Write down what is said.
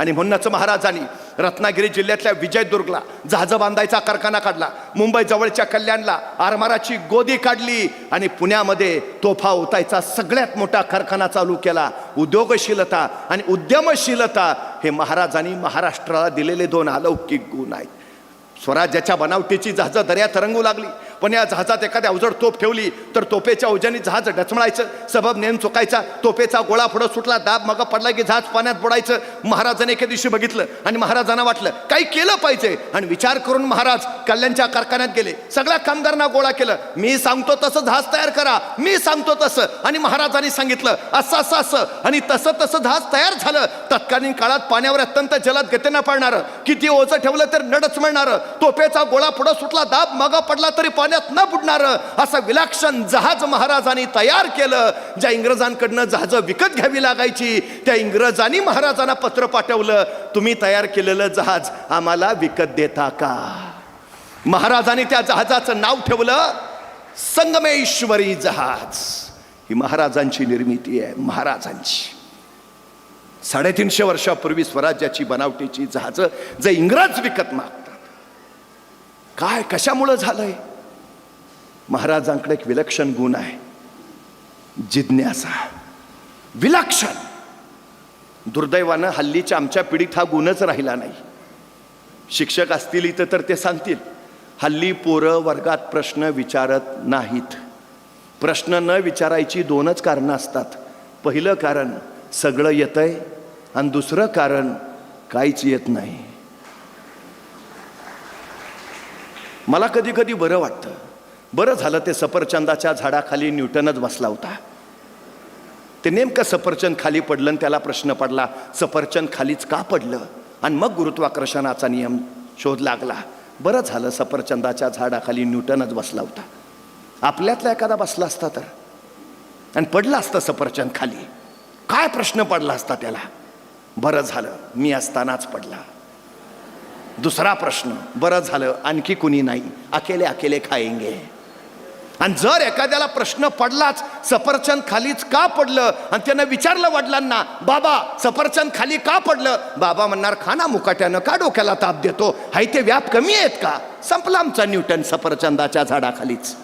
आणि म्हणूनच महाराजांनी रत्नागिरी जिल्ह्यातल्या विजयदुर्गला जहाज बांधायचा कारखाना काढला. मुंबई जवळच्या कल्याणला आरमाराची गोदी काढली आणि पुण्यामध्ये तोफा उतायचा सगळ्यात मोठा कारखाना चालू केला. उद्योगशीलता आणि उद्यमशीलता हे महाराजांनी महाराष्ट्राला दिलेले दोन अलौकिक गुण आहेत. स्वराज्याच्या बनावटीची जहाजं दर्यात तरंगू लागली. पण या जहाजात एखाद्या अवजड तोफ ठेवली तर तोफेच्या अवजानी जहाज डचमळायचं सबब नेम चुकायचा. तोफेचा गोळा पुढं सुटला दाब मग पडला की जहाज पाण्यात बुडायचं. महाराजाने एके दिवशी बघितलं आणि महाराजांना वाटलं काही केलं पाहिजे. आणि विचार करून महाराज कल्याणच्या कारखान्यात गेले. सगळ्या कामगारांना गोळा केलं. मी सांगतो तसं जहाज तयार करा. मी सांगतो तसं. आणि महाराजांनी सांगितलं असं असं असं. आणि तसं तसं जहाज तयार झालं. तत्कालीन काळात पाण्यावर अत्यंत जलद गतीनं पडणार किती ओझं ठेवलं तर नडच मिळणार. तोफेचा गोळा पुढं सुटला दाब मग पडला तरी पाण्यात न बुडणारं असं विलक्षण जहाज महाराजांनी तयार केलं ज्या इंग्रजांकडनं जहाज विकत घ्यावी लागायची त्या इंग्रजांनी महाराजांना पत्र पाठवलं तुम्ही तयार केलेलं जहाज आम्हाला विकत देता का? महाराजांनी त्या जहाजाचं नाव ठेवलं संगमेश्वरी जहाज. ही महाराजांची निर्मिती आहे महाराजांची. साडेतीनशे वर्षापूर्वी स्वराज्याची बनावटीची जहाजं जे इंग्रज विकत मागतात. काय कशामुळं झालंय? महाराजांकडे एक विलक्षण गुण आहे. जिज्ञासा. विलक्षण. दुर्दैवानं हल्लीच्या आमच्या पिढीत हा गुणच राहिला नाही. शिक्षक असतील इथं तर ते सांगतील हल्ली पोरं वर्गात प्रश्न विचारत नाहीत. प्रश्न न विचारायची दोनच कारणं असतात. पहिलं कारण सगळं येतंय आणि दुसरं कारण काहीच येत नाही. मला कधी कधी बरं वाटतं बरं झालं ते सफरचंदाच्या झाडाखाली न्यूटनच बसला होता. ते नेमकं सफरचंद खाली पडलं आणि त्याला प्रश्न पडला सफरचंद खालीच का पडलं? आणि मग गुरुत्वाकर्षणाचा नियम शोध लागला. बरं झालं सफरचंदाच्या झाडाखाली न्यूटनच बसला होता. आपल्यातला एखादा बसला असता तर? आणि पडला असतं सफरचंद खाली. काय प्रश्न पडला असता त्याला? बरं झालं मी असतानाच पडला. दुसरा प्रश्न बरं झालं आणखी कुणी नाही. अकेले अकेले खायंगे. आणि जर एखाद्याला प्रश्न पडलाच सफरचंद खालीच का पडलं? आणि त्यानं विचारलं वडिलांना बाबा सफरचंद खाली का पडलं? बाबा म्हणणार खाना मुकाट्यानं का डोक्याला ताप देतो? हाय ते व्याप कमी आहेत का? संपला आमचा न्यूटन सफरचंदाच्या झाडाखालीच.